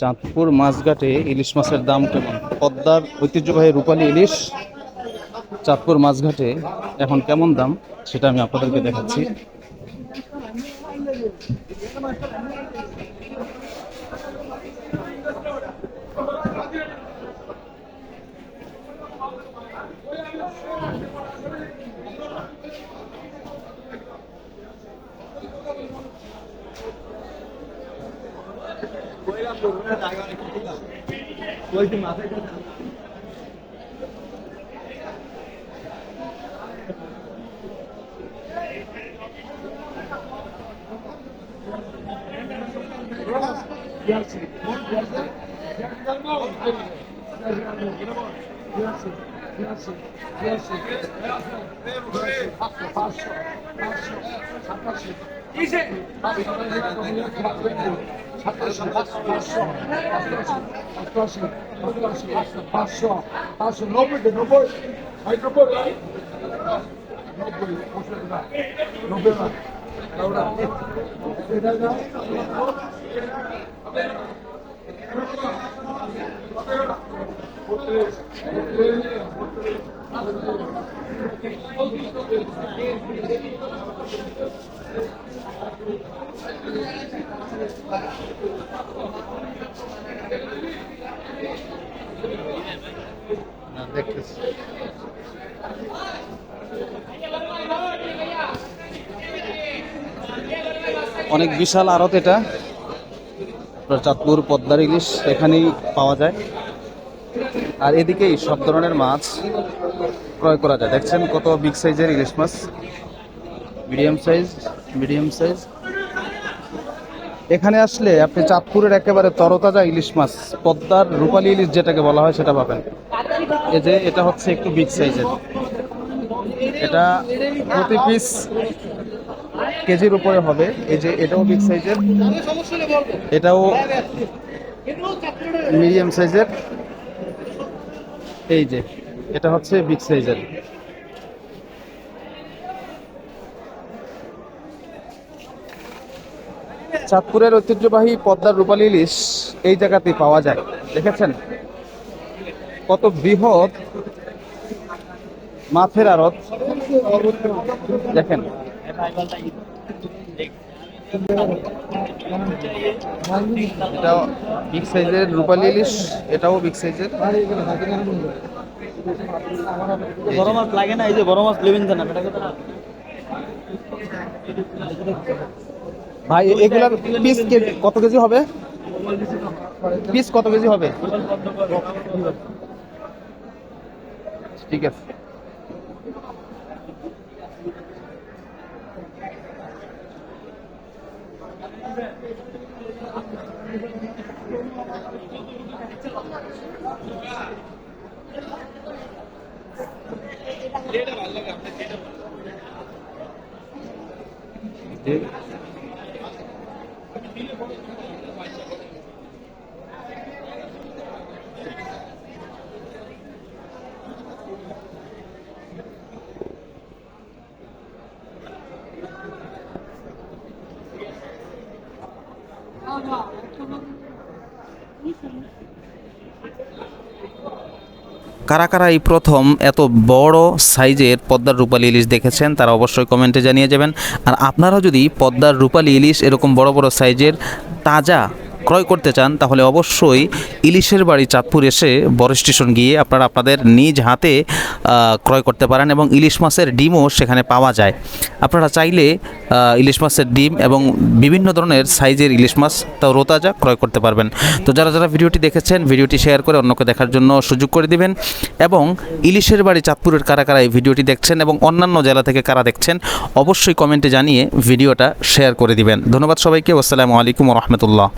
চাঁদপুর মাছঘাটে ইলিশ মাছের দাম কেমন? পদ্মার ঐতিহ্যবাহী রূপালী ইলিশ চাঁদপুর মাছঘাটে এখন কেমন দাম? সেটা আমি আপনাদেরকে দেখাচ্ছি। Dice. পাঁচশো পাঁচশো নব্বই নব্বই ষাট নব্বই নব্বই নব্বই অনেক বিশাল আড়ত এটা। চাঁদপুর, পদ্মার ইলিশ এখানেই পাওয়া যায়। আর এদিকেই সব ধরনের মাছ ক্রয় করা যায়। দেখছেন কত বিগ সাইজের ইলিশ মাছ। মিডিয়াম সাইজ মিডিয়াম সাইজ এখানে আসলে আপনি চাঁদপুরের একেবারে তরতাজা ইলিশ মাছ, পদ্মার রূপালী ইলিশ যেটাকে বলা হয় সেটা পাবেন। এই যে এটা হচ্ছে একটু বিগ সাইজের এটা প্রতি পিস কেজির উপরে হবে। এই যে এটাও বিগ সাইজের এটাও মিডিয়াম সাইজের এই যে, এটা হচ্ছে বিগ সাইজের চাঁদপুরের ঐতিহ্যবাহী পদ্মার রূপালী ইলিশ এই জায়গাতেই পাওয়া যায়। দেখেছেন? কত বৃহৎ মাছের আড়ত? দেখেন। এটা বিগ সাইজের রূপালী ইলিশ, এটাও বিগ সাইজের বড় মাছ লাগে না এই যে। বড় মাছ লেবেন না ভাই, এগুলার পিস কত কেজি হবে? পিস কত কেজি হবে? ঠিক আছে। কারা কারা এই প্রথম এত বড় সাইজের পদ্মার রূপালি ইলিশ দেখেছেন, তারা অবশ্যই কমেন্টে জানিয়ে যাবেন। আর আপনারা যদি পদ্মার রূপালি ইলিশ এরকম বড় বড় সাইজের, তাজা ক্রয় করতে চান, তাহলে অবশ্যই ইলিশের বাড়ি চাঁদপুর এসে বড় স্টেশন গিয়ে আপনারা আপনাদের নিজ হাতে ক্রয় করতে পারেন এবং ইলিশ মাছের ডিমও সেখানে পাওয়া যায়। আপনারা চাইলে ইলিশ মাছের ডিম এবং বিভিন্ন ধরনের সাইজের ইলিশ মাছ, তাও রোতাজা ক্রয় করতে পারবেন। তো যারা যারা ভিডিওটি দেখেছেন, ভিডিওটি শেয়ার করে অন্যকে দেখার জন্য সুযোগ করে দিবেন এবং ইলিশের বাড়ি চাঁদপুরের কারা কারা এই ভিডিওটি দেখছেন এবং অন্যান্য জেলা থেকে কারা দেখছেন, অবশ্যই কমেন্টে জানিয়ে ভিডিওটা শেয়ার করে দিবেন। ধন্যবাদ সবাইকে আসসালামু আলাইকুম রহমতুল্লাহ।